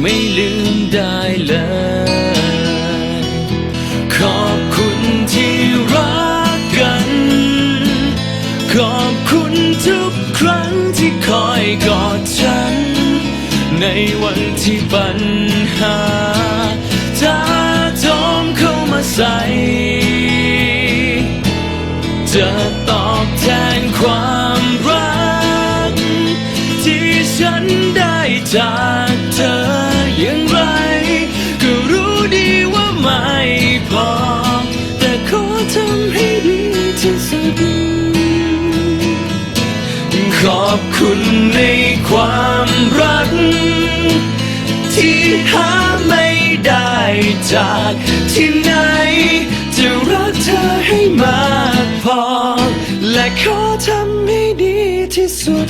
ไม่ลืมได้เลย ขอบคุณที่รักกัน ขอบคุณทุกครั้งที่คอยกอดฉัน ในวันที่ปัญหาถ้าโจมเข้ามาใส่จะตอบแทนความรัก ที่ฉันได้จาก พอ แต่ขอทำให้ดีที่สุด ขอบคุณในความรัก ที่หาไม่ได้จากที่ไหน จะรักเธอให้มากพอ และขอทำให้ดีที่สุด